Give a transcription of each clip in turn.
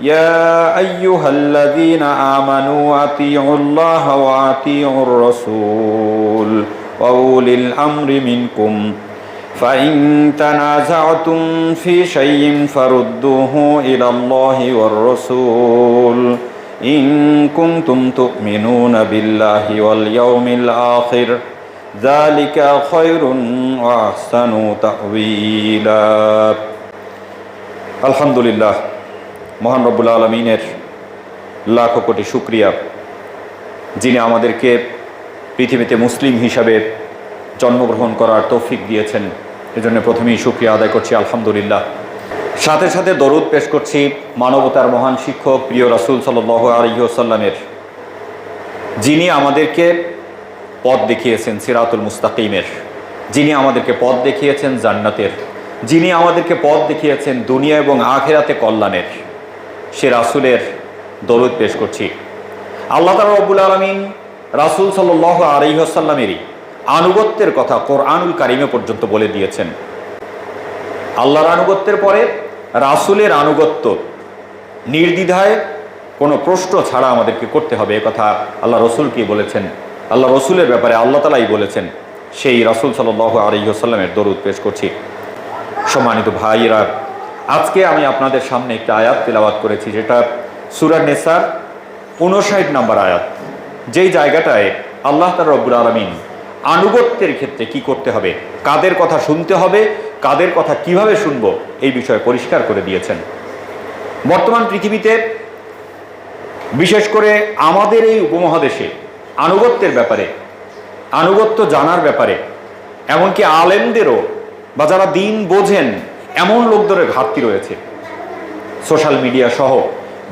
يا أيها الذين آمنوا أطيعوا الله وأطيعوا الرسول وأولي الأمر منكم فإن تنازعتم في شيء فردوه إلى الله والرسول إن كنتم تؤمنون بالله واليوم الآخر ذلك خير وأحسن تأويلا الحمد لله মহান রব্বুল আলমিনের লাখো কোটি শুক্রিয়া। যিনি আমাদেরকে পৃথিবীতে মুসলিম হিসাবে জন্মগ্রহণ করার তৌফিক দিয়েছেন, এজন্য প্রথমেই শুক্রিয়া আদায় করছি, আলহামদুলিল্লাহ। সাথে সাথে দরুদ পেশ করছি মানবতার মহান শিক্ষক, প্রিয় রাসুল সাল্লাহ আলহিহসাল্লামের যিনি আমাদেরকে পথ দেখিয়েছেন, সিরাতুল মুস্তাকিমের। যিনি আমাদেরকে পথ দেখিয়েছেন, জান্নাতের। যিনি আমাদেরকে পথ দেখিয়েছেন, দুনিয়া এবং আখেরাতে কল্যাণের। সে রাসুলের দরুদ পেশ করছি। আল্লাহ তালা রব্বুল আলমিন রাসুল সাল্ল আলহিহসাল্লামেরই আনুগত্যের কথা কোরআনুল কারিমে পর্যন্ত বলে দিয়েছেন। আল্লাহর আনুগত্যের পরে রাসুলের আনুগত্য নির্দ্বিধায় কোনো প্রশ্ন ছাড়া আমাদেরকে করতে হবে কথা আল্লাহ রসুলকেই বলেছেন? আল্লাহ রসুলের ব্যাপারে আল্লাহ তালাই বলেছেন, সেই রাসুল সাল আলহিহসাল্লামের দরুদ পেশ করছি। সম্মানিত ভাইয়েরা আজকে আমি আপনাদের সামনে একটা আয়াত তেলাওয়াত করেছি, যেটা সুরার নেসার উনষাট নাম্বার আয়াত। যেই জায়গাটায় আল্লাহ তার রব্বুল আলমিন আনুগত্যের ক্ষেত্রে কি করতে হবে, কাদের কথা শুনতে হবে, কাদের কথা কীভাবে শুনব, এই বিষয়ে পরিষ্কার করে দিয়েছেন। বর্তমান পৃথিবীতে বিশেষ করে আমাদের এই উপমহাদেশে আনুগত্যের ব্যাপারে, আনুগত্য জানার ব্যাপারে, এমনকি আলেমদেরও বা যারা দিন বোঝেন এমন লোকদের ঘাটতি রয়েছে। সোশ্যাল মিডিয়া সহ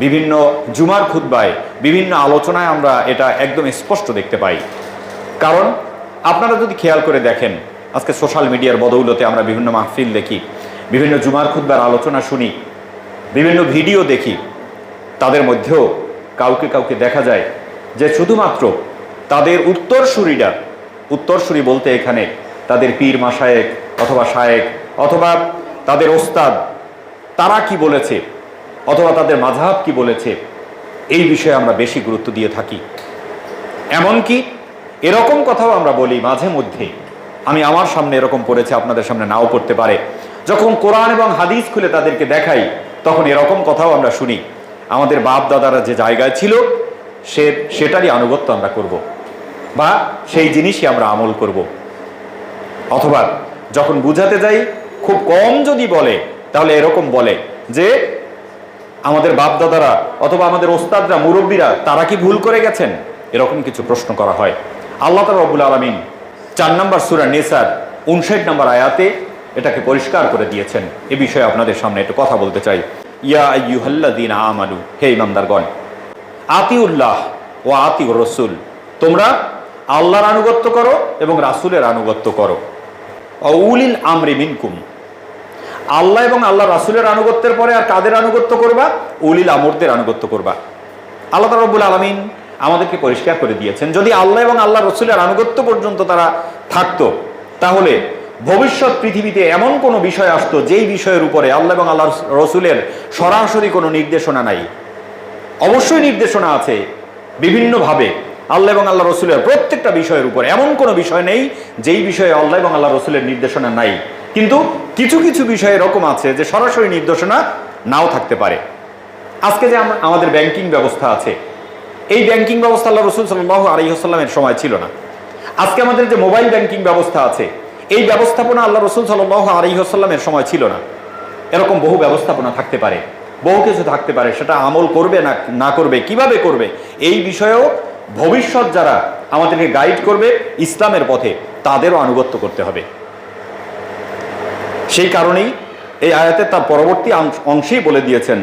বিভিন্ন জুমার খুদ্বায় বিভিন্ন আলোচনায় আমরা এটা একদম স্পষ্ট দেখতে পাই। কারণ আপনারা যদি খেয়াল করে দেখেন, আজকে সোশ্যাল মিডিয়ার বদৌলতে আমরা বিভিন্ন মাহফিল দেখি, বিভিন্ন জুমার খুদ্বার আলোচনা শুনি, বিভিন্ন ভিডিও দেখি, তাদের মধ্যেও কাউকে কাউকে দেখা যায় যে শুধুমাত্র তাদের উত্তরসূরিরা, উত্তরসূরি বলতে এখানে তাদের পীর মাসায়েক অথবা শায়েক অথবা তাদের ওস্তাদ, তারা কি বলেছে অথবা তাদের মাঝহাব কি বলেছে, এই বিষয়ে আমরা বেশি গুরুত্ব দিয়ে থাকি এমনকি এরকম কথাও আমরা বলি মাঝে মধ্যে আমি আমার সামনে এরকম পড়েছে আপনাদের সামনে নাও পড়তে পারে যখন কোরআন এবং হাদিস খুলে তাদেরকে দেখাই, তখন এরকম কথাও আমরা শুনি আমাদের বাপ দাদারা যে জায়গায় ছিল, সে, সেটারই আনুগত্য আমরা করব। বা সেই জিনিসই আমরা আমল করব। অথবা যখন বুঝাতে যাই খুব কম যদি বলে, তাহলে এরকম বলে যে আমাদের বাপদাদারা অথবা আমাদের ওস্তাদরা, মুরব্বীরা, তারা কি ভুল করে গেছেন? এরকম কিছু প্রশ্ন করা হয়। আল্লাহ তালা রবুল আলমিন চার নম্বর সুরা নেসার উনষাট নম্বর আয়াতে এটাকে পরিষ্কার করে দিয়েছেন। এ বিষয়ে আপনাদের সামনে একটু কথা বলতে চাই। ইয়া দিন আমালু হে ইমামদারগণ আতিউল্লাহ ও আতি রসুল, তোমরা আল্লাহর আনুগত্য করো এবং রাসুলের আনুগত্য করো। উলিল আমরি মিনকুম আল্লাহ এবং আল্লাহ রাসুলের আনুগত্যের পরে আর কাদের আনুগত্য করবা? উলিল আমরদের আনুগত্য করবা। আল্লাহ রব্বুল আলমিন আমাদেরকে পরিষ্কার করে দিয়েছেন। যদি আল্লাহ এবং আল্লাহ রসুলের আনুগত্য পর্যন্ত তারা থাকতো, তাহলে ভবিষ্যৎ পৃথিবীতে এমন কোনো বিষয় আসতো যেই বিষয়ের উপরে আল্লাহ এবং আল্লাহ রসুলের সরাসরি কোনো নির্দেশনা নাই। অবশ্যই নির্দেশনা আছে বিভিন্নভাবে আল্লাহ এবং আল্লাহ রসুলের প্রত্যেকটা বিষয়ের উপর। এমন কোনো বিষয় নেই যেই বিষয়ে আল্লাহ এবং আল্লাহ রসুলের নির্দেশনা নাই। কিন্তু কিছু কিছু বিষয় এরকম আছে যে সরাসরি নির্দেশনা নাও থাকতে পারে। আজকে যে আমাদের ব্যাংকিং ব্যবস্থা আছে, এই ব্যাংকিং ব্যবস্থা আল্লাহ রসুল সাল্লাহ আলহিহাস্লামের সময় ছিল না। আজকে আমাদের যে মোবাইল ব্যাংকিং ব্যবস্থা আছে, এই ব্যবস্থাপনা আল্লাহ রসুল সাল্লাহ আলহিহাস্লামের সময় ছিল না। এরকম বহু ব্যবস্থাপনা থাকতে পারে, বহু কিছু থাকতে পারে, সেটা আমল করবে না না করবে, কীভাবে করবে, এই বিষয়েও ভবিষ্যৎ যারা আমাদেরকে গাইড করবে ইসলামের পথে, তাদেরও আনুগত্য করতে হবে। সেই কারণেই এই আয়াতে তার পরবর্তী অংশেই বলে দিয়েছেন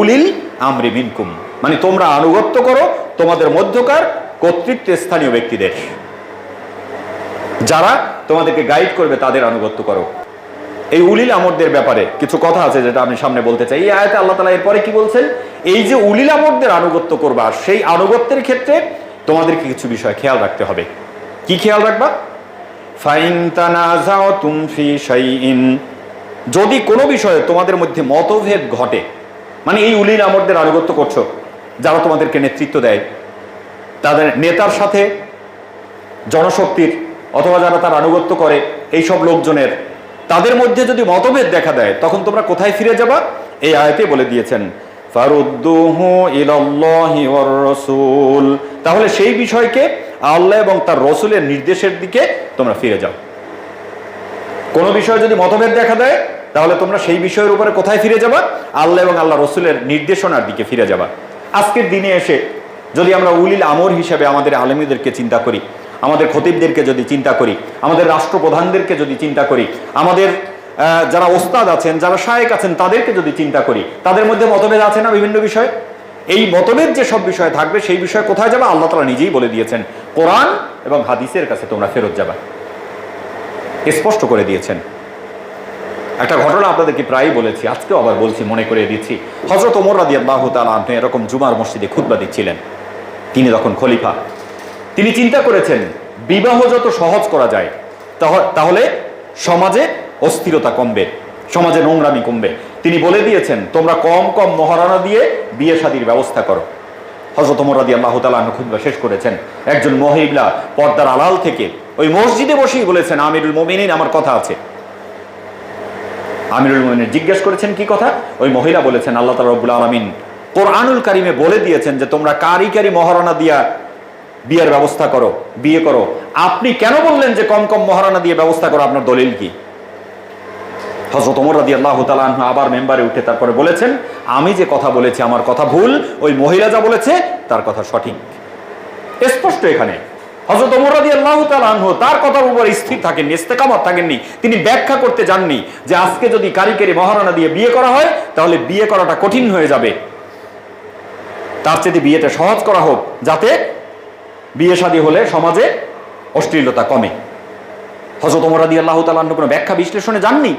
উলিল আমরি মিনকুম। মানে তোমরা আনুগত্য করো, তোমাদের মধ্যকার কর্তৃত্ব স্থানীয় ব্যক্তিদের। যারা তোমাদেরকে গাইড করবে, তাদের আনুগত্য করো। এই উলিল আমরদের ব্যাপারে কিছু কথা আছে যেটা আমি সামনে বলতে চাই। এই আয়তে আল্লাহ তালা এরপরে কি বলছেন? এই যে উলিল আমরদের আনুগত্য করবা, সেই আনুগত্যের ক্ষেত্রে তোমাদেরকে কিছু বিষয় খেয়াল রাখতে হবে। কি খেয়াল রাখবা? যদি কোনো বিষয়ে তোমাদের মধ্যে মতভেদ ঘটে মানে এই উলিল আমরদের আনুগত্য করছ, যারা তোমাদেরকে নেতৃত্ব দেয়, তাদের নেতার সাথে জনশক্তির অথবা যারা তার আনুগত্য করে এই সব লোকজনের, তাদের মধ্যে যদি মতভেদ দেখা দেয়, তখন তোমরা কোথায় ফিরে যাবা? এই আয়তে বলে দিয়েছেন তাহলে সেই বিষয়কে আল্লাহ এবং তার রসুলের নির্দেশের দিকে তোমরা ফিরে যাও। কোনো বিষয়ে যদি মতভেদ দেখা দেয়, তাহলে তোমরা সেই বিষয়ের উপরে কোথায় ফিরে যাবা? আল্লাহ এবং আল্লাহ রসুলের নির্দেশনার দিকে ফিরে যাবা। আজকের দিনে এসে যদি আমরা উলিল আমর হিসেবে আমাদের আলেমীদেরকে চিন্তা করি, আমাদের খতিবদেরকে যদি চিন্তা করি, আমাদের রাষ্ট্রপ্রধানদেরকে যদি চিন্তা করি, আমাদের যারা ওস্তাদ আছেন, যারা শায়েক আছেন, তাদেরকে যদি চিন্তা করি, তাদের মধ্যে মতভেদ আছে না বিভিন্ন বিষয়ে? এই মতভেদ যে সব বিষয় থাকবে, সেই বিষয়ে কোথায় যাবে? আল্লাহ তালা নিজেই বলে দিয়েছেন কোরআন এবং হাদিসের কাছে তোমরা ফেরত যাবা। স্পষ্ট করে দিয়েছেন। একটা ঘটনা আপনাদেরকে প্রায়ই বলেছি, আজকেও আবার বলছি, মনে করে দিচ্ছি। হজরত ওমর রাদি আল্লাহ এরকম জুমার মসজিদে খুতবা দিচ্ছিলেন। তিনি তখন খলিফা। তিনি চিন্তা করেছেন, বিবাহ যত সহজ করা যায় তাহলে সমাজে অস্থিরতা কমবে, সমাজে নোংরামি কমবে। তিনি বলে দিয়েছেন, তোমরা কম কম মহারণা দিয়ে বিয়ে শাদির ব্যবস্থা করো। হজরত ওমর রাদি আল্লাহ তালা খুতবা শেষ করেছেন। একজন মহিলা পর্দার আড়াল থেকে ওই মসজিদে বসেই বলেছেন, আমিরুল মোমিনিন, আমার কথা আছে। আমিরুল মোমিনের জিজ্ঞেস করেছেন, কি কথা? ওই মহিলা বলেছেন, আল্লাহ তালা রব্বুল আলমিন কোরআনুল কারিমে বলে দিয়েছেন যে, তোমরা কারি কারি মহারণা দিয়া বিয়ের ব্যবস্থা করো, বিয়ে করো। আপনি কেন বললেন যে, কম কম মহারণা দিয়ে ব্যবস্থা করো আপনার দলিল কি? হজরত ওমর রাদি আল্লাহ তালাহ আবার মেম্বারে উঠে তারপরে বলেছেন, আমি যে কথা বলেছি আমার কথা ভুল, ওই মহিলা যা বলেছে তার কথা সঠিক। স্পষ্ট এখানে। হজরত ওমর রাদি আল্লাহ তালাহ তার কথার উপর স্থির থাকেননি, ইস্তেকামত থাকেননি। তিনি ব্যাখ্যা করতে যাননি যে আজকে যদি কারিগরি মহারণা দিয়ে বিয়ে করা হয়, তাহলে বিয়ে করাটা কঠিন হয়ে যাবে। তার চেয়ে বিয়েটা সহজ করা হোক, যাতে বিয়ে শাদী হলে সমাজে অশ্লীলতা কমে। হজরত ওমর রাদি আল্লাহ তালাহ কোনো ব্যাখ্যা বিশ্লেষণে যাননি?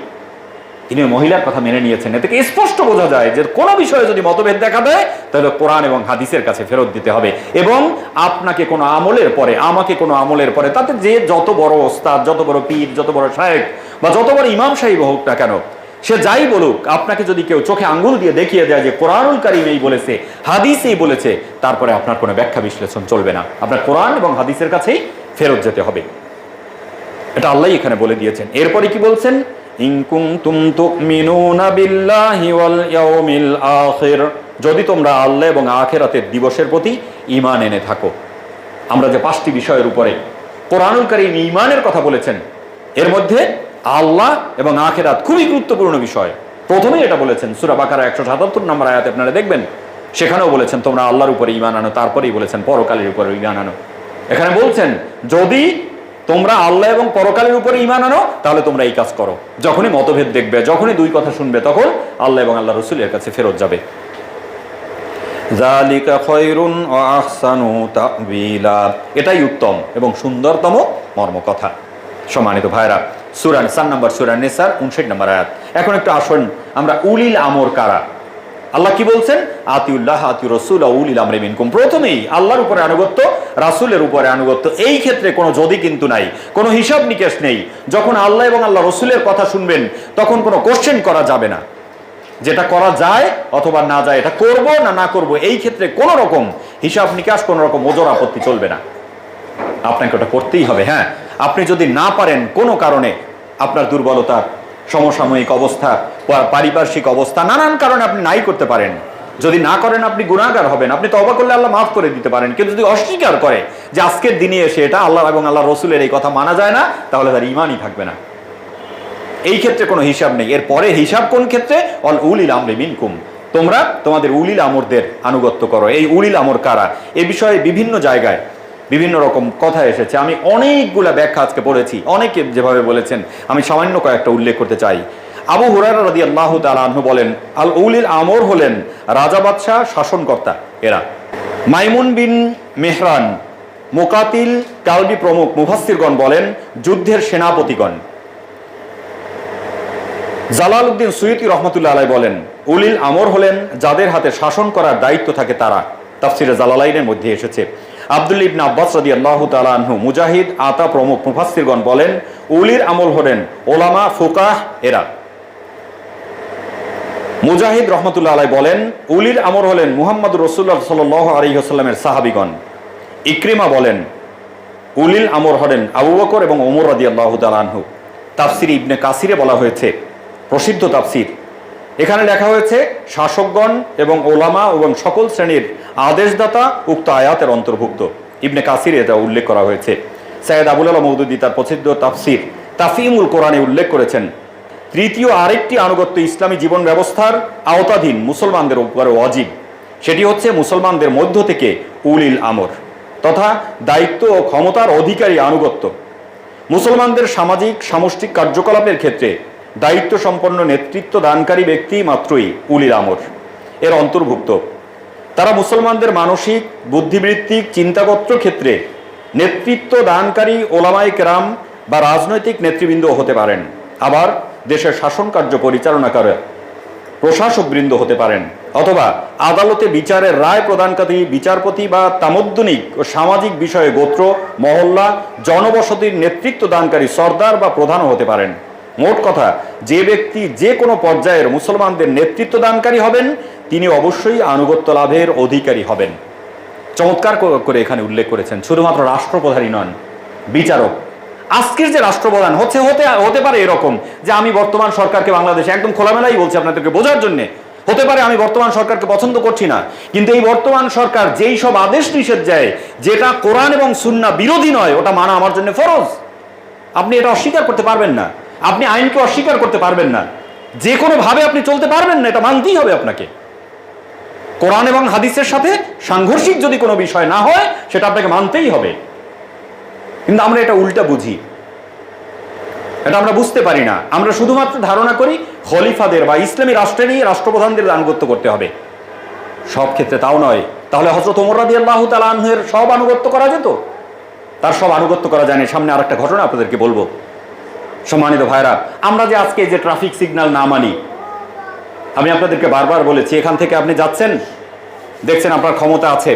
তিনি মহিলার কথা মেনে নিয়েছেন। এ থেকে স্পষ্ট বোঝা যায় যে কোনো বিষয়ে যদি মতভেদ দেখা দেয়, তাহলে কোরআন এবং হাদিসের কাছে ফেরত দিতে হবে। এবং আপনাকে কোনো আমলের পরে, আমাকে কোনো আমলের পরে, তাতে যে যত বড় ওস্তাদ, যত বড় পীর, যত বড় সাহেব বা যত বড় ইমাম সাহেব হোক না কেন, সে যাই বলুক, আপনাকে যদি কেউ চোখে আঙ্গুল দিয়ে দেখিয়ে দেয় যে কোরআনুল কারিম এই বলেছে, হাদিস এই বলেছে, তারপরে আপনার কোনো ব্যাখ্যা বিশ্লেষণ চলবে না। আপনার কোরআন এবং হাদিসের কাছেই ফেরত যেতে হবে। এটা আল্লাহ এখানে বলে দিয়েছেন। এরপরে কি বলছেন? যদি তোমরা আল্লাহ এবং আখেরাতের দিবসের প্রতি ঈমান এনে থাকো। আমরা যে পাঁচটি বিষয়ের উপরে কোরআনুল কারীম ঈমানের কথা বলেছেন, এর মধ্যে আল্লাহ এবং আখেরাত খুবই গুরুত্বপূর্ণ বিষয়। প্রথমেই এটা বলেছেন, সূরা বাকারা একশো সাতাত্তর নম্বর আয়াতে আপনারা দেখবেন, সেখানেও বলেছেন, তোমরা আল্লাহর উপরে ইমান আনো, তারপরেই বলেছেন, পরকালের উপরে ইমান আনো। এখানে বলছেন, যদি তোমরা আল্লাহ এবং পরকালের উপরে ইমান আনো তাহলে তোমরা এই কাজ করো। যখনই মতভেদ দেখবে যখনই দুই কথা শুনবে তখন আল্লাহ এবং আল্লাহ রসুলের কাছে ফেরত যাবে। এটাই উত্তম এবং সুন্দরতম মর্মকথা। সম্মানিত ভাইরা সুরান সান নাম্বার সুরান নেসার উনষাট নাম্বার আয়াত। এখন একটু আসুন আমরা উলিল আমর কারা? আল্লাহ কি বলছেন? আতিউল্লাহ আতি রসুল উলিল আমরে মিনকুম। প্রথমেই আল্লাহর উপরে আনুগত্য, রাসুলের উপরে আনুগত্য। এই ক্ষেত্রে কোনো যদি কিন্তু নাই, কোনো হিসাব নিকেশ নেই। যখন আল্লাহ এবং আল্লাহ রসুলের কথা শুনবেন, তখন কোনো কোশ্চেন করা যাবে না। যেটা করা যায় অথবা না যায়, এটা করব না না করব, এই ক্ষেত্রে কোনো রকম হিসাব নিকাশ, কোনো রকম ওজোর আপত্তি চলবে না। আপনাকে ওটা করতেই হবে হ্যাঁ। আপনি যদি না পারেন, কোনো কারণে আপনার দুর্বলতা সমসাময়িক অবস্থা পারিপার্শ্বিক অবস্থা, নানান কারণে আপনি নাই করতে পারেন। যদি না করেন, আপনি গুণাগার হবেন। আপনি তবা করলে আল্লাহ মাফ করে দিতে পারেন। কিন্তু যদি অস্বীকার করে যে আজকের দিনে এসে এটা আল্লাহ এবং আল্লাহ রসুলের এই কথা মানা যায় না, তাহলে তার ইমানই থাকবে না। এই ক্ষেত্রে কোনো হিসাব নেই। এর পরে হিসাব কোন ক্ষেত্রে? অল উলিল আমরে মিনকুম। তোমরা তোমাদের উলিল আমরদের আনুগত্য করো। এই উলিল আমর কারা? এ বিষয়ে বিভিন্ন জায়গায় বিভিন্ন রকম কথা এসেছে। আমি অনেকগুলা ব্যাখ্যা আজকে পড়েছি। অনেকে যেভাবে বলেছেন, আমি সামান্য কয়েকটা উল্লেখ করতে চাই। আবু হুরারা রাদি আল্লাহ তালু বলেন, আল উলিল আমর হলেন রাজা বাদশাহ, শাসনকর্তা এরা। মাইমুন বিন মেহরান, মোকাতিল কালবি প্রমুখ মুফাসিরগণ বলেন, যুদ্ধের সেনাপতিগণ। জালাল উদ্দিন সুইতি রহমতুল্লাহ আলাই বলেন, উলিল আমর হলেন যাদের হাতে শাসন করার দায়িত্ব থাকে তারা। তাফসিরে জালালাইনের মধ্যে এসেছে আব্দুল ইবনা আব্বাস রাদি আল্লাহ তালাহু মুজাহিদ, আতা প্রমুখ মুফাসিরগণ বলেন, উলির আমল হলেন ওলামা, ফুকাহ, এরা। মুজাহিদ রহমতুল্লাহ আলাই বলেন, উলির আমর হলেন মুহাম্মদ রসুল্লাহ সাল আলহিহাস্লামের সাহাবিগণ। ইক্রিমা বলেন উলিল আমর হলেন আবু বকর এবং ওমর রাদি আল্লাহ তালানহু তাফসির ইবনে কাসিরে বলা হয়েছে, প্রসিদ্ধ তাফসির। এখানে লেখা হয়েছে, শাসকগণ এবং ওলামা এবং সকল শ্রেণির আদেশদাতা উক্ত আয়াতের অন্তর্ভুক্ত। ইবনে কাসিরে এটা উল্লেখ করা হয়েছে। সৈয়দ আবুল আলা মৌদুদি তার প্রসিদ্ধ তাফসির তাফিমুল কোরআনে উল্লেখ করেছেন। তৃতীয় আরেকটি আনুগত্য ইসলামী জীবন ব্যবস্থার আওতাধীন মুসলমানদের উপরে অজীব সেটি হচ্ছে মুসলমানদের মধ্য থেকে উলিল আমর তথা দায়িত্ব ও ক্ষমতার অধিকারী আনুগত্য। মুসলমানদের সামাজিক, সামষ্টিক কার্যকলাপের ক্ষেত্রে দায়িত্ব সম্পন্ন নেতৃত্ব দানকারী ব্যক্তি মাত্রই উলিল আমর। এর অন্তর্ভুক্ত। তারা মুসলমানদের মানসিক, বুদ্ধিবৃত্তিক, চিন্তাগত ক্ষেত্রে নেতৃত্ব দানকারী ওলামাই কেরাম বা রাজনৈতিক নেতৃবৃন্দ হতে পারেন। আবার দেশের শাসন কার্য পরিচালনা করে প্রশাসকবৃন্দ হতে পারেন। অথবা আদালতে বিচারের রায় প্রদানকারী বিচারপতি বা তামদ্দনিক ও সামাজিক বিষয়ে গোত্র, মহল্লা, জনবসতির নেতৃত্ব দানকারী সর্দার বা প্রধানও হতে পারেন। মোট কথা, যে ব্যক্তি যে কোনো পর্যায়ের মুসলমানদের নেতৃত্ব দানকারী হবেন, তিনি অবশ্যই আনুগত্য লাভের অধিকারী হবেন। চমৎকার করে এখানে উল্লেখ করেছেন। শুধুমাত্র রাষ্ট্রপ্রধানই নন, বিচারক। আজকের যে রাষ্ট্রপ্রধান হচ্ছে, হতে হতে পারে এরকম যে আমি বর্তমান সরকারকে বাংলাদেশে একদম খোলামেলাই বলছি আপনাদেরকে বোঝার জন্য। হতে পারে আমি বর্তমান সরকারকে পছন্দ করছি না, কিন্তু এই বর্তমান সরকার যেই সব আদেশ নিষেধ দেয়, যেটা কোরআন এবং সুন্না বিরোধী নয়, ওটা মানা আমার জন্য ফরজ। আপনি এটা অস্বীকার করতে পারবেন না। আপনি আইনকে অস্বীকার করতে পারবেন না। যে কোনোভাবে আপনি চলতে পারবেন না, এটা মানতেই হবে আপনাকে। কোরআন এবং হাদিসের সাথে সাংঘর্ষিক যদি কোনো বিষয় না হয়, সেটা আপনাকে মানতেই হবে। কিন্তু আমরা এটা উল্টা বুঝি। এটা আমরা বুঝতে পারি না। আমরা শুধুমাত্র ধারণা করি খলিফাদের বা ইসলামী রাষ্ট্রেরই রাষ্ট্রপ্রধানদের আনুগত্য করতে হবে। সব ক্ষেত্রে তাও নয়। তাহলে হজরত ওমর রাদি আল্লাহ তালাহের সব আনুগত্য করা যেত? তার সব আনুগত্য করা যায় না। সামনে আরেকটা ঘটনা আপনাদেরকে বলব। সম্মানিত ভাইরা আমরা যে আজকে যে ট্রাফিক সিগন্যাল না মানি, আমি আপনাদেরকে বারবার বলেছি, এখান থেকে আপনি যাচ্ছেন, দেখছেন আপনার ক্ষমতা আছে,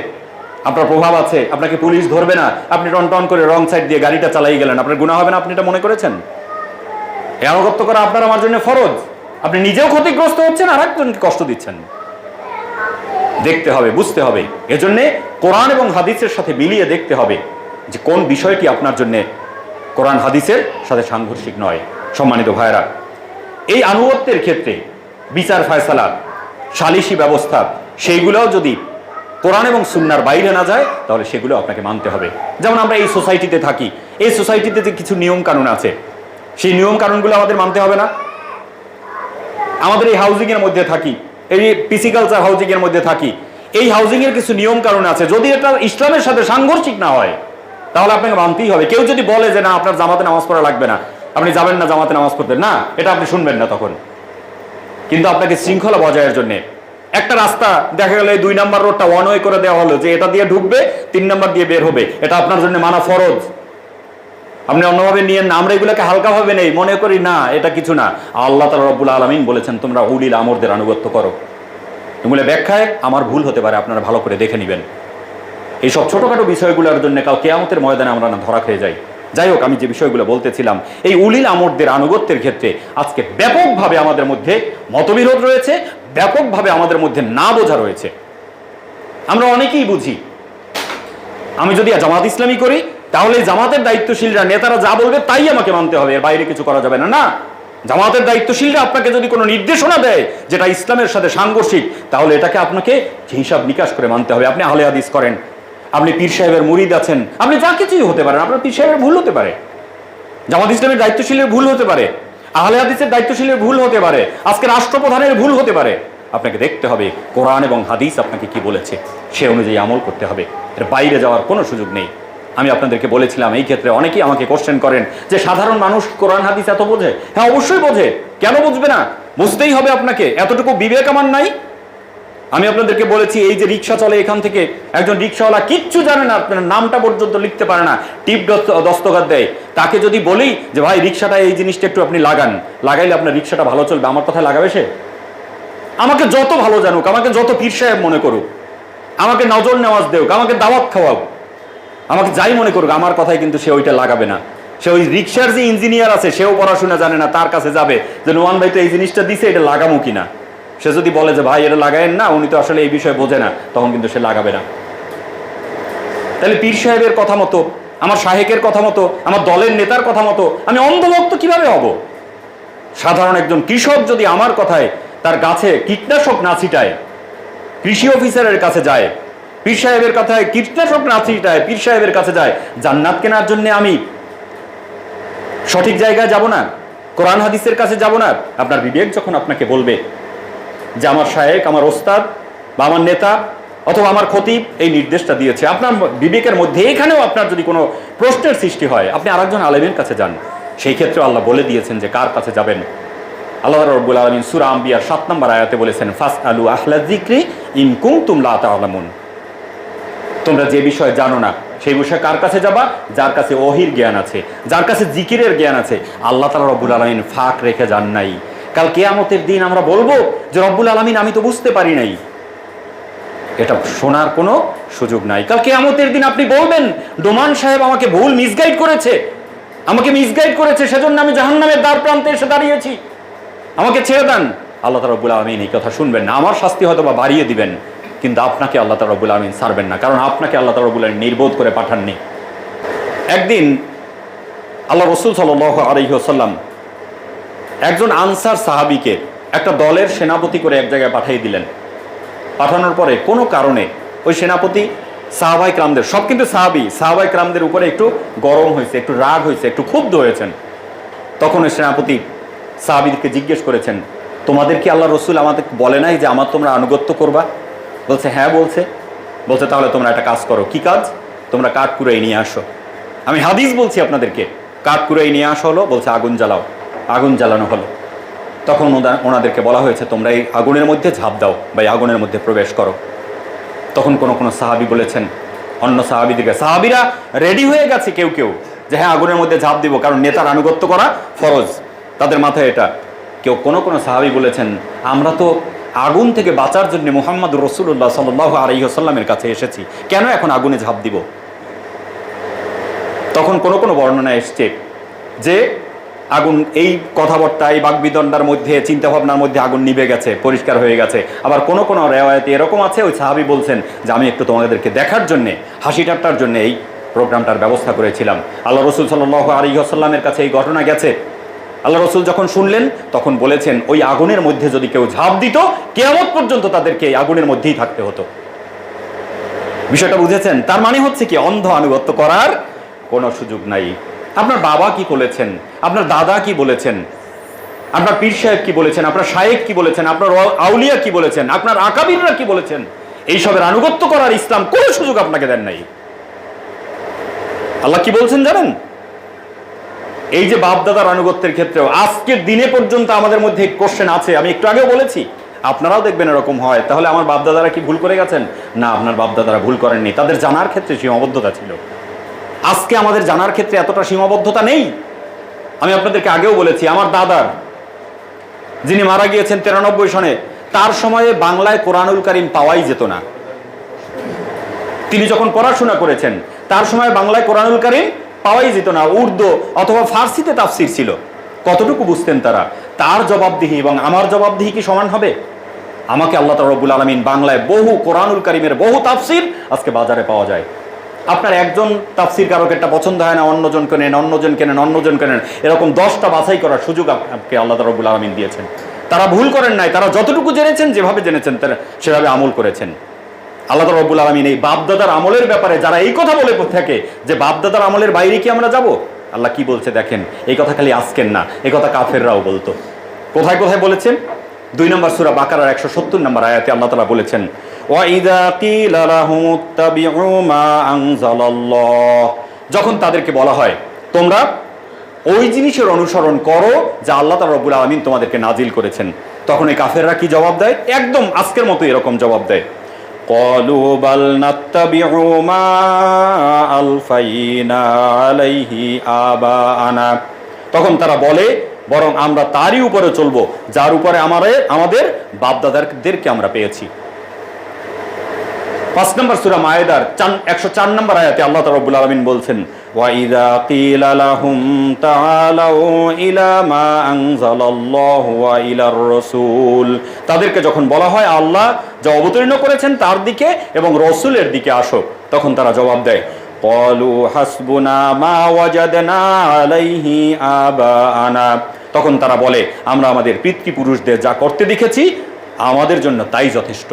আপনার প্রভাব আছে, আপনাকে পুলিশ ধরবে না, আপনি টন টন করে রং সাইড দিয়ে গাড়িটা চালাই গেলেন, আপনার গুণা হবে না, আপনি এটা মনে করেছেন? এ আনুগত্য করা আপনার আমার জন্য ফরজ। আপনি নিজেও ক্ষতিগ্রস্ত হচ্ছেন, আর একজনকে কষ্ট দিচ্ছেন। দেখতে হবে, বুঝতে হবে। এজন্যে কোরআন এবং হাদিসের সাথে মিলিয়ে দেখতে হবে যে কোন বিষয়টি আপনার জন্য কোরআন হাদিসের সাথে সাংঘর্ষিক নয়। সম্মানিত ভাইরা এই আনুগত্যের ক্ষেত্রে বিচার ফয়সালা, সালিশি ব্যবস্থা, সেইগুলোও যদি কোরআন এবং সুন্নার বাইরে না যায়, তাহলে সেগুলো আপনাকে মানতে হবে। যেমন আমরা এই সোসাইটিতে থাকি, এই সোসাইটিতে যে কিছু নিয়ম কানুন আছে, সেই নিয়ম কানুনগুলো আমাদের মানতে হবে না। আমাদের এই হাউজিং এর মধ্যে থাকি, এই পিসি কালচার হাউজিং এর মধ্যে থাকি, এই হাউজিং এর কিছু নিয়ম কানুন আছে, যদি এটা ইসলামের সাথে সাংঘর্ষিক না হয় তাহলে আপনাকে মানতেই হবে। কেউ যদি বলে যে, না, আপনার জামাতে নামাজ পড়া লাগবে না। আপনি যাবেন না জামাতে নামাজ পড়তে। না, এটা আপনি শুনবেন না তখন। কিন্তু আপনাকে শৃঙ্খলা বজায়ের জন্য একটা রাস্তা দেখা গেল দুই নাম্বার রোডটা ওয়ান ওয়ে করে দেওয়া হলো যে, এটা দিয়ে ঢুকবে, তিন নাম্বার দিয়ে বের হবে। এটা আপনার জন্য মানা ফরজ। আপনি অন্যভাবে নিয়েন না। আমরা এগুলোকে হালকাভাবে নেই। মনে করি, না, এটা কিছু না। আল্লাহ তালা রব্বুল আলমিন বলেছেন, তোমরা উলিল আমরদের আনুগত্য করো। এগুলো ব্যাখ্যায় আমার ভুল হতে পারে, আপনারা ভালো করে দেখে নেবেন। এইসব ছোটখাটো বিষয়গুলোর জন্য কাল কেয়ামতের ময়দানে আমরা না ধরা খেয়ে যাই। যাই হোক, আমি যে বিষয়গুলো বলতেছিলাম, এই উলিল আমরদের আনুগত্যের ক্ষেত্রে আজকে ব্যাপকভাবে আমাদের মধ্যে মতবিরোধ রয়েছে, ব্যাপকভাবে আমাদের মধ্যে না বোঝা রয়েছে। আমরা অনেকেই বুঝি। আমি যদি জামাত ইসলামী করি, তাহলে জামাতের দায়িত্বশীলরা, নেতারা যা বলবে তাই আমাকে মানতে হবে, এর বাইরে কিছু করা যাবে না। না, জামাতের দায়িত্বশীলরা আপনাকে যদি কোনো নির্দেশনা দেয় যেটা ইসলামের সাথে সাংঘর্ষিক, তাহলে এটাকে আপনাকে হিসাব নিকাশ করে মানতে হবে। আপনি আলে হাদিস করেন আপনি পীর সাহেবের মুরিদ আছেন। আপনি যা কিছুই হতে পারেন, আপনার পীর সাহেবের ভুল হতে পারে। জামাত ইসলামের দায়িত্বশীলের ভুল হতে পারে। আহলে হাদিসের দায়িত্বশীলের ভুল হতে পারে। আজকে রাষ্ট্রপ্রধানের ভুল হতে পারে। আপনাকে দেখতে হবে, কোরআন এবং হাদিস আপনাকে কি বলেছে, সে অনুযায়ী আমল করতে হবে। এর বাইরে যাওয়ার কোনো সুযোগ নেই। আমি আপনাদেরকে বলেছিলাম, এই ক্ষেত্রে অনেকেই আমাকে কোশ্চেন করেন যে, সাধারণ মানুষ কোরআন, হাদিস এত বোঝে? হ্যাঁ অবশ্যই বোঝে। কেন বুঝবে না? বুঝতেই হবে আপনাকে। এতটুকু বিবেক আমার নাই। আমি আপনাদেরকে বলেছি, এই যে রিক্সা চলে এখান থেকে, একজন রিক্সাওয়ালা কিচ্ছু জানে না, আপনার নামটা পর্যন্ত লিখতে পারে না, টিপ দস্ত- দস্তখত দেয়। তাকে যদি বলি যে, ভাই, রিক্সাটা, এই জিনিসটা একটু আপনি লাগান, লাগাইলে আপনার রিক্সাটা ভালো চলবে, আমার কথায় লাগাবে সে? আমাকে যত ভালো জানুক, আমাকে যত পীর সাহেব মনে করুক, আমাকে নজর নেওয়াজ দেউক, আমাকে দাওয়াত খাওয়াক, আমাকে যাই মনে করুক, আমার কথায় কিন্তু সে ওইটা লাগাবে না। সে ওই রিক্সার যে ইঞ্জিনিয়ার আছে, সেও পড়াশোনা জানে না, তার কাছে যাবে, যে, নোয়ান ভাই, তো এই জিনিসটা দিছে, এটা লাগামো কিনা? সে যদি বলে যে, ভাই, এটা লাগায়েন না, উনি তো আসলে এই বিষয়ে বোঝে না, তখন কিন্তু সে লাগাবে না। তাহলে পীর সাহেবের কথা মতো, আমার শাহেকের কথা মতো, আমার দলের নেতার কথা মতো, আমি অন্ধভক্ত কীভাবে হব? সাধারণ একজন কৃষক যদি আমার কথায় তার গাছে কীটনাশক না ছিটায়, কৃষি অফিসারের কাছে যায়, পীর সাহেবের কথায় কীটনাশক না ছিটায়, পীর সাহেবের কাছে যায়, জান্নাত কেনার জন্য আমি সঠিক জায়গায় যাব না? কোরআন হাদিসের কাছে যাব না? আপনার বিবেক যখন আপনাকে বলবে যে আমার শায়েক, আমার ওস্তাদ বা আমার নেতা অথবা আমার খতিব এই নির্দেশটা দিয়েছে। আপনার বিবেকের মধ্যে এখানেও আপনার যদি কোনো প্রশ্নের সৃষ্টি হয়, আপনি আরেকজন আলেমের কাছে যান। সেই ক্ষেত্রে আল্লাহ বলে দিয়েছেন যে কার কাছে যাবেন। আল্লাহ রব্বুল আলমিন সুরা আম্বিয়ার সাত নম্বর আয়াতে বলেছেন ফাস আলু আহলা জিক্রি ইনকুম তুমলা তালামুন তোমরা যে বিষয়ে জানো না, সেই বিষয়ে কার কাছে যাবা? যার কাছে অহির জ্ঞান আছে, যার কাছে জিকিরের জ্ঞান আছে। আল্লাহ তালা রব্বুল আলমিন ফাঁক রেখে যান নাই। কাল কেয়ামতের দিন আমরা বলব যে রব্বুল আলমিন, আমি তো বুঝতে পারি নাই। এটা শোনার কোনো সুযোগ নাই। কাল কেয়ামতের দিন আপনি বলবেন ডোমান সাহেব আমাকে ভুল মিসগাইড করেছে। আমাকে মিসগাইড করেছে, সেজন্য আমি জাহান্নামের দ্বার প্রান্তে এসে দাঁড়িয়েছি। আমাকে ছেড়ে দেন। আল্লাহ তালা রব্বুল আলমিন এই কথা শুনবেন না। আমার শাস্তি হয়তো বা বাড়িয়ে দিবেন, কিন্তু আপনাকে আল্লাহ তালা রব্বুল আলমিন ছাড়বেন না, কারণ আপনাকে আল্লাহ তালা রব্বুল আলমিন নির্বোধ করে পাঠাননি। একদিন আল্লাহ রসুল সাল আলহিহসাল্লাম একজন আনসার সাহাবিকে একটা দলের সেনাপতি করে এক জায়গায় পাঠিয়ে দিলেন। পাঠানোর পরে কোনো কারণে ওই সেনাপতি সাহাবাই ক্রামদের, সব কিন্তু সাহাবি সাহাবাই ক্রামদের উপরে একটু গরম হয়েছে, একটু রাগ হয়েছে, একটু ক্ষুব্ধ হয়েছেন। তখন ওই সেনাপতি সাহাবিদকে জিজ্ঞেস করেছেন, তোমাদের কি আল্লাহ রসুল আমাদের বলে নাই যে আমার তোমরা আনুগত্য করবা? বলছে হ্যাঁ বলছে। বলছে, তাহলে তোমরা একটা কাজ করো। কি কাজ? তোমরা কাঠ কুড়াই নিয়ে আসো। আমি হাদিস বলছি আপনাদেরকে কাঠ কুড়াই নিয়ে আসা হলো। বলছে, আগুন জ্বালাও। আগুন জ্বালানো হলো। তখন ওনা- ওনাদেরকে বলা হয়েছে, তোমরা এই আগুনের মধ্যে ঝাঁপ দাও বা এই আগুনের মধ্যে প্রবেশ করো। তখন কোনো কোনো সাহাবি বলেছেন, অন্য সাহাবি সাহাবিদিকে সাহাবিরা রেডি হয়ে গেছে কেউ কেউ যে হ্যাঁ আগুনের মধ্যে ঝাঁপ দিব, কারণ নেতার আনুগত্য করা ফরজ। তাদের মাথায় এটা। কেউ কোনো কোনো সাহাবি বলেছেন, আমরা তো আগুন থেকে বাঁচার জন্য মোহাম্মদ রসুল্লাহ সাল্লাহ আলহিহসাল্লামের কাছে এসেছি। কেন এখন আগুনে ঝাঁপ দিব? তখন কোনো কোনো বর্ণনা এসছে যে আগুন, এই কথাবার্তা এই বাগবিদণ্ডার মধ্যে, চিন্তাভাবনার মধ্যে আগুন নিভে গেছে, পরিষ্কার হয়ে গেছে। আবার কোনো কোনো রেওয়ায়তে এরকম আছে? ওই সাহাবি বলছেন, যে আমি একটু তোমাদেরকে দেখার জন্যে, হাসি ঠাট্টার জন্য এই প্রোগ্রামটার ব্যবস্থা করেছিলাম। আল্লাহ রসুল সাল্লাহ আলী আসাল্লামের কাছে এই ঘটনা গেছে। আল্লাহ রসুল যখন শুনলেন, তখন বলেছেন, ওই আগুনের মধ্যে যদি কেউ ঝাঁপ দিত, কেয়ামত পর্যন্ত তাদেরকে এই আগুনের মধ্যেই থাকতে হতো। বিষয়টা বুঝেছেন? তার মানে হচ্ছে কি, অন্ধ আনুগত্য করার কোনো সুযোগ নাই। আপনার বাবা কি বলেছেন? আপনার দাদা কি বলেছেন? আপনার পীর সাহেব কি বলেছেন? আপনার শায়েক কি বলেছেন? আপনার আউলিয়া কি বলেছেন? আপনার আকাবিররা কি বলেছেন? এইসবের আনুগত্য করার ইসলাম কোনো সুযোগ আপনাকে দেন নাই। আল্লাহ কি বলছেন জানেন? এই যে বাপদাদার আনুগত্যের ক্ষেত্রেও আজকের দিনে পর্যন্ত আমাদের মধ্যে কোশ্চেন আছে। আমি একটু আগেও বলেছি, আপনারাও দেখবেন এরকম হয়। তাহলে আমার বাপদাদারা কি ভুল করে গেছেন? না, আপনার বাপদাদারা ভুল করেননি। তাদের জানার ক্ষেত্রে সীমাবদ্ধতা ছিল। আজকে আমাদের জানার ক্ষেত্রে এতটা সীমাবদ্ধতা নেই? আমি আপনাদেরকে আগেও বলেছি, আমার দাদার, যিনি মারা গিয়েছেন তিরানব্বই সনে, তার সময়ে বাংলায় কোরআনুল কারিম পাওয়াই যেত না। তিনি যখন পড়াশোনা করেছেন, তার সময় বাংলায় কোরআনুল কারিম পাওয়াই যেত না, উর্দু অথবা ফার্সিতে তাফসির ছিল। কতটুকু বুঝতেন তারা? তার জবাবদিহি এবং আমার জবাবদিহি কি সমান হবে? আমাকে আল্লাহ তালা রব্বুল আলমিন বাংলায় বহু কোরআনুল কারিমের বহু তাফসির আজকে বাজারে পাওয়া যায়। আপনার একজন তাফসির কারকেরটা পছন্দ হয় না অন্যজন কেনেন অন্যজন কেনেন অন্যজন কেনেন এরকম দশটা বাছাই করার সুযোগ আপনাকে আল্লাহ তালা রব্বুল আলমিন দিয়েছেন। তারা ভুল করেন নাই, তারা যতটুকু জেনেছেন, যেভাবে জেনেছেন, তারা সেভাবে আমল করেছেন। আল্লাহ রব্বুল আলমিন এই বাপদাদার আমলের ব্যাপারে যারা এই কথা বলে থাকে যে বাপদাদার আমলের বাইরে কি আমরা যাব? আল্লাহ কি বলছে দেখেন, এই কথা খালি আজকের না, এই কথা কাফেররাও বলতো। কোথায় কোথায় বলেছেন? দুই নম্বর সুরা বাকার একশো সত্তর নম্বর আয়াতে আল্লাহ তালা বলেছেন যখন তাদেরকে বলা হয়, তোমরা ওই জিনিসের অনুসরণ করো যা আল্লাহ তালা রবুল আলমিন তোমাদেরকে নাজিল করেছেন। তখন এই কাফেররা কি জবাব দেয়? একদম আজকের মতো এরকম জবাব দেয় তখন তারা বলে বরং আমরা তারই উপরে চলবো যার উপরে আমারে আমাদের বাপদাদাদেরকে আমরা পেয়েছি পাঁচ নম্বর সুরা মায়েদার চান একশো চার নম্বর আয়াতে আল্লাহ রব্বুল আলমিন বলছেন وإذا قيل لهم تعالوا إلى ما أنزل الله وإلى الرسول তাদেরকে যখন বলা হয় আল্লাহ যা অবতীর্ণ করেছেন তার দিকে এবং রসুলের দিকে আসো তখন তারা জবাব দেয় কলু হাসবুনা মা ওয়াজাদনা আলাইহি আবানা তখন তারা বলে, আমরা আমাদের পিতৃপুরুষদের যা করতে দেখেছি, আমাদের জন্য তাই যথেষ্ট।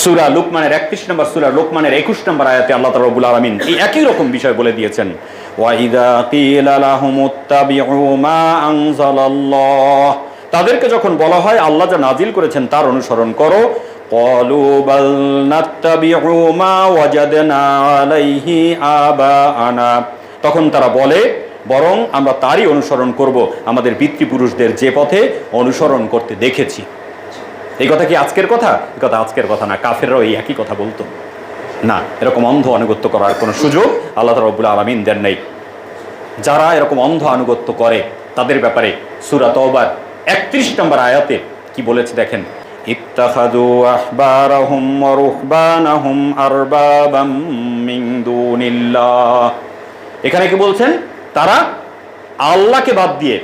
সুরা লোকমানের একত্রিশ নম্বর, সুরা লোকমানের একুশ নম্বর আয়াতে আল্লাহ রবুল আলমিন এই একই রকম বিষয় বলে দিয়েছেন। তাদেরকে যখন বলা হয়, আল্লাহ যা নাজিল করেছেন, তার অনুসরণ করো। কলু বাল নাত্তাবিউ মা ওয়াজাদনা আলাইহি আবাআনা তখন তারা বলে, বরং আমরা তারই অনুসরণ করব, আমাদের পিতৃপুরুষদের যে পথে অনুসরণ করতে দেখেছি। এই কথা কি আজকের কথা? এই কথা আজকের কথা না, কাফেররাও এই একই কথা বলতো। না, এরকম অন্ধ আনুগত্য করার কোনো সুযোগ আল্লাহ রব্বুল আলমিন দেন নেই। যারা এরকম অন্ধ আনুগত্য করে, তাদের ব্যাপারে সুরা তওবার একত্রিশ নম্বর আয়াতে কি বলেছে দেখেন? ইত্তাখাদু আহবারাহুম ওয়া রুহবানাহুম আরবাবাম মিন দুনিল্লাহ। এখানে কি বলছেন? তারা আল্লাহকে বাদ দিয়ে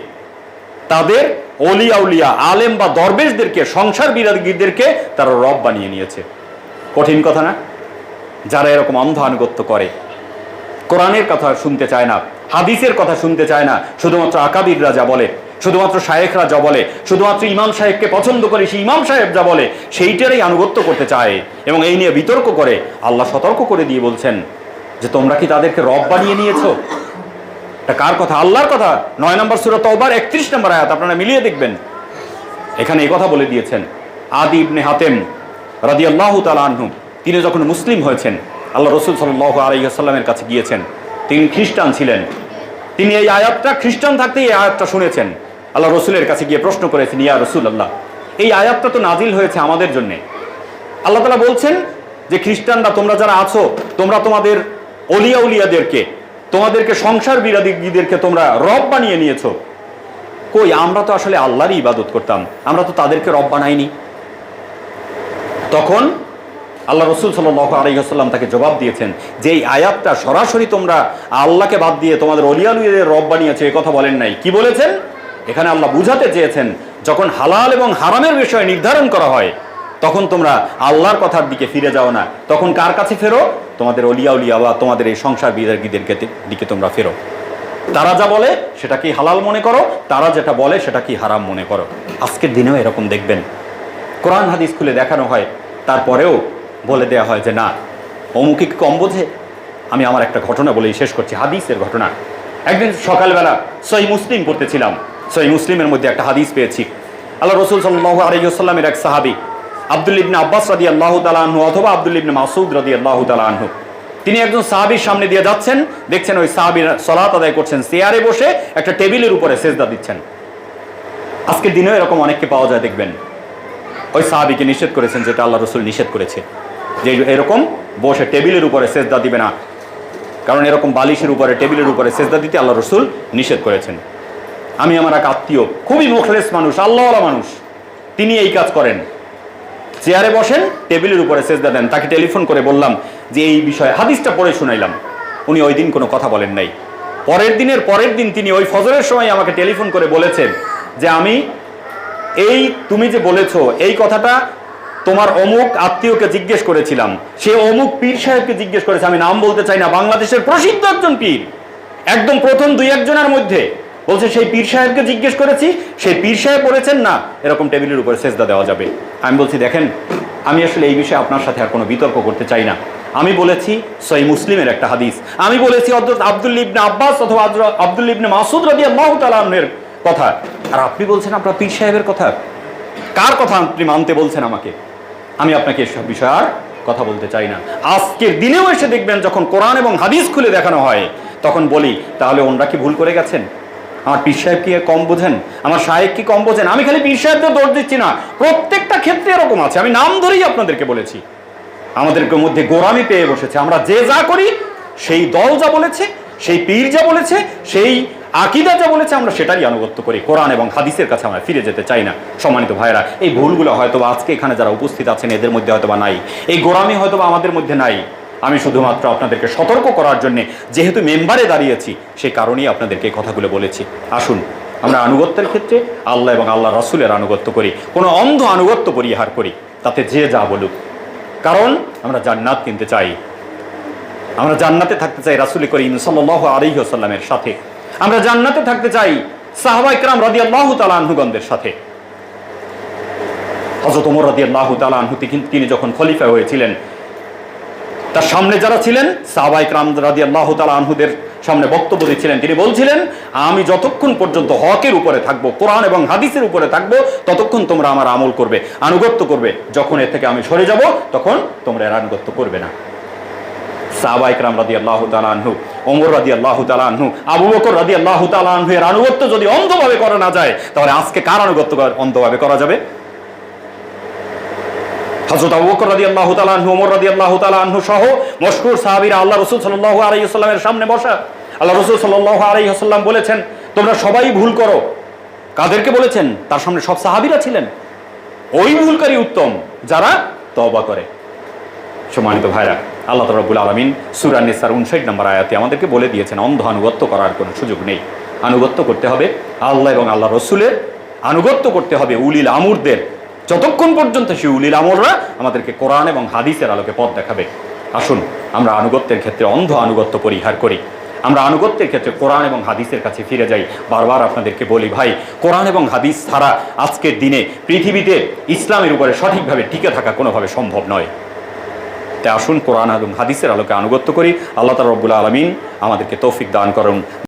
তাদের অলিয়া উলিয়া আলেম বা দরবেশদেরকে, সংসার বিরাগীদেরকে তারা রব বানিয়ে নিয়েছে। কঠিন কথা না? যারা এরকম অন্ধ আনুগত্য করে, কোরআনের কথা শুনতে চায় না, হাদিসের কথা শুনতে চায় না, শুধুমাত্র আকাবিররা যা বলে শুধুমাত্র শায়েখরা যা বলে, শুধুমাত্র ইমাম সাহেবকে পছন্দ করে সেই ইমাম সাহেব যা বলে, সেইটারই আনুগত্য করতে চায় এবং এই নিয়ে বিতর্ক করে, আল্লাহ সতর্ক করে দিয়ে বলছেন যে তোমরা কি তাদেরকে রব বানিয়ে নিয়েছো? এটা কার কথা? আল্লাহর কথা। নয় নম্বর সুরত ওবার একত্রিশ নম্বর আয়াত, আপনারা মিলিয়ে দেখবেন। এখানে এই কথা বলে দিয়েছেন। আদি ইবনে হাতেম রাদি আল্লাহ আনহু, তিনি যখন মুসলিম হয়েছেন, আল্লাহ রসুল সাল্লাহ আলাইসাল্লামের কাছে গিয়েছেন, তিনি খ্রিস্টান ছিলেন। তিনি এই আয়াতটা, খ্রিস্টান থাকতেই এই আয়াতটা শুনেছেন। আল্লাহ রসুলের কাছে গিয়ে প্রশ্ন করেছেন, ইয়া রসুল আল্লাহ এই আয়াতটা তো নাজিল হয়েছে আমাদের জন্যে। আল্লাহ তালা বলছেন যে, খ্রিস্টানরা, তোমরা যারা আছো, তোমরা তোমাদের অলিয়া উলিয়াদেরকে, তোমাদেরকে সংসার বিরাদীদেরকে তোমরা রব বানিয়ে নিয়েছো। কই, আমরা তো আসলে আল্লাহরই ইবাদত করতাম, আমরা তো তাদেরকে রব বানাইনি। তখন আল্লাহ রসুল সাল্লাহ আলহিহাস্লাম তাকে জবাব দিয়েছেন, যে এই আয়াতটা সরাসরি তোমরা আল্লাহকে বাদ দিয়ে তোমাদের অলিয়ালুয়ের রব বানিয়েছে, এ কথা বলেন নাই। কি বলেছেন? এখানে আল্লাহ বুঝাতে চেয়েছেন, যখন হালাল এবং হারামের বিষয় নির্ধারণ করা হয়, তখন তোমরা আল্লাহর কথার দিকে ফিরে যাও না। তখন কার কাছে ফেরো? তোমাদের অলিয়া উলিয়া বা তোমাদের এই সংসার বিদারগীদেরকে দিকে তোমরা ফেরো। তারা যা বলে, সেটা কি হালাল মনে করো? তারা যেটা বলে, সেটা কি হারাম মনে করো? আজকের দিনেও এরকম দেখবেন। কোরআন হাদিস খুলে দেখানো হয়, তারপরেও বলে দেয়া হয় যে, না, অমুকে কম বোঝে। আমি আমার একটা ঘটনা বলেই শেষ করছি। হাদিসের ঘটনা। একদিন সকালবেলা সই মুসলিম পড়তেছিলাম। সই মুসলিমের মধ্যে একটা হাদিস পেয়েছি। আল্লাহ রসুল সাল্লাহ আলহিউসাল্লামের এক সাহাবি আব্দুল ইবনে আব্বাস রাদি আল্লাহ তালাহু অথবা আব্দুল ইবনে মাসুদ রাদি আল্লাহ তালাহু তিনি একজন সাহাবির সামনে দিয়ে যাচ্ছেন, দেখছেন ওই সাহাবির সলাত আদায় করছেন, চেয়ারে বসে একটা টেবিলের উপরে সেজদা দিচ্ছেন। আজকের দিনেও এরকম অনেককে পাওয়া যায় দেখবেন। ওই সাহাবিকে নিষেধ করেছেন যেটা আল্লাহ রসুল নিষেধ করেছে। যে এরকম বসে টেবিলের উপরে সেজদা দিবে না। কারণ এরকম বালিশের উপরে, টেবিলের উপরে সেজদা দিতে আল্লাহ রসুল নিষেধ করেছেন। আমি আমার এক আত্মীয়, খুবই মুখলেস মানুষ, আল্লাহওয়ালা মানুষ। তিনি এই কাজ করেন। চেয়ারে বসেন, টেবিলের উপরে সেজদা দেন। তাকে টেলিফোন করে বললাম যে, এই বিষয়ে হাদিসটা পড়ে শুনাইলাম। উনি ওই দিন কোনো কথা বলেন নাই। পরের দিনের পরের দিন তিনি ওই ফজরের সময় আমাকে টেলিফোন করে বলেছেন যে, আমি এই তুমি যে বলেছ, এই কথাটা তোমার অমুক আত্মীয়কে জিজ্ঞেস করেছিলাম। সে অমুক পীর সাহেবকে জিজ্ঞেস করেছে। আমি নাম বলতে চাই না। বাংলাদেশের প্রসিদ্ধ একজন পীর। একদম প্রথম দুই একজনের মধ্যে। বলছে, সেই পীর সাহেবকে জিজ্ঞেস করেছি, সেই পীর সাহেব বলেছেন, না, এরকম টেবিলের উপরে সেজদা দেওয়া যাবে। আমি বলছি, দেখেন, আমি আসলে এই বিষয়ে আপনার সাথে আর কোনো বিতর্ক করতে চাই না। আমি বলেছি সই মুসলিমের একটা হাদিস। আমি বলেছি আব্দুল ইবনে আব্বাস অথবা আব্দুল ইবনে মাসুদ রাদি আল্লাহ কথা। আর আপনি বলছেন, আপনার পীর সাহেবের কথা? কার কথা আপনি মানতে বলছেন আমাকে? আমি আপনাকে এসব বিষয়ে আর কথা বলতে চাই না। আজকের দিনেও এসে দেখবেন, যখন কোরআন এবং হাদিস খুলে দেখানো হয়, তখন বলি, তাহলে ওনরা কি ভুল করে গেছেন? আমার পীর সাহেব কি কম বোঝেন? আমার সাহেব কি কম বোঝেন? আমি খালি পীর সাহেবদের দোষ দিচ্ছি না। প্রত্যেকটা ক্ষেত্রে এরকম আছে। আমি নাম ধরেই আপনাদেরকে বলেছি। আমাদেরকে মধ্যে গোরামি পেয়ে বসেছে। আমরা যে যা করি, সেই দল যা বলেছে, সেই পীর যা বলেছে, সেই আকিদা যা বলেছে, আমরা সেটারই আনুগত্য করি। কোরআন এবং হাদিসের কাছে আমরা ফিরে যেতে চাই না, সম্মানিত ভাইরা এই ভুলগুলো হয়তো আজকে এখানে যারা উপস্থিত আছেন, এদের মধ্যে হয়তো বা নাই। এই গোরামি হয়তো আমাদের মধ্যে নাই। আমি শুধুমাত্র আপনাদেরকে সতর্ক করার জন্যে যেহেতু মেম্বারে দাঁড়িয়েছি সেই কারণেই আপনাদেরকে কথাগুলো বলেছি। আসুন, আমরা আনুগত্যের ক্ষেত্রে আল্লাহ এবং আল্লাহ রসুলের আনুগত্য করি, কোনো অন্ধ আনুগত্য পরিহার করি, তাতে যে যা বলুক। কারণ আমরা জান্নাত কিনতে চাই। আমরা জান্নাতে থাকতে চাই রাসুল করিম সাল্লাহ আলহিহসাল্লামের সাথে। আমরা জান্নাতে থাকতে চাই সাহবা ইকরাম রাদি আল্লাহ তালাহুগন্ধের সাথে। হজরত ওমর রাদি আল্লাহ তালাহু তিনি যখন খলিফা হয়েছিলেন তার সামনে যারা ছিলেন সাহবা ইকরাম রাদি আল্লাহ তালাহুদের সামনে বক্তব্য দিচ্ছিলেন। তিনি বলছিলেন, আমি যতক্ষণ পর্যন্ত হকের উপরে থাকব, কোরআন এবং হাদিসের উপরে থাকব, ততক্ষণ তোমরা আমার আমল করবে, আনুগত্য করবে। যখন এর থেকে আমি সরে যাব, তখন তোমরা এর আনুগত্য করবে না। সাহাবা ইকরাম রাদি আল্লাহ তালাহু ওমর রাদি আল্লাহ তালাহু আবু বকর রাদি আল্লাহ তালাহু এর আনুগত্য যদি অন্ধভাবে করা না যায়, তাহলে আজকে কার আনুগত্য অন্ধভাবে করা যাবে? হজরত আবু বকর রাদি আল্লাহ তালাহু ওমর রাদি আল্লাহ তালাহু সহ মশকুর সাহাবীরা আল্লাহ রসুল সাল্লাহ আলাইসাল্লামের সামনে বসা আল্লাহ রসুল সাল্লাহ আলাইসাল্লাম বলেছেন, তোমরা সবাই ভুল করো। কাদেরকে বলেছেন? তার সামনে সব সাহাবীরা ছিলেন। ওই ভুলকারী উত্তম যারা তওবা করে। সম্মানিত ভাইরা, আল্লাহ রব্বুল আলমিন সুরান নিসার উনষাট নম্বর আয়াতে আমাদেরকে বলে দিয়েছেন, অন্ধ আনুগত্য করার কোনো সুযোগ নেই। আনুগত্য করতে হবে আল্লাহ এবং আল্লাহ রসুলের আনুগত্য করতে হবে, উলিল আমুরদের যতক্ষণ পর্যন্ত সেই উলিল আমররা আমাদেরকে কোরআন এবং হাদিসের আলোকে পথ দেখাবে। আসুন, আমরা আনুগত্যের ক্ষেত্রে অন্ধ আনুগত্য পরিহার করি। আমরা আনুগত্যের ক্ষেত্রে কোরআন এবং হাদিসের কাছে ফিরে যাই। বারবার আপনাদেরকে বলি, ভাই, কোরআন এবং হাদিস ছাড়া আজকের দিনে পৃথিবীতে ইসলামের উপরে সঠিকভাবে টিকে থাকা কোনোভাবে সম্ভব নয়। তাই আসুন, কোরআন এবং হাদিসের আলোকে আনুগত্য করি। আল্লাহ তালা রব্বুল আলমিন আমাদেরকে তৌফিক দান করুন।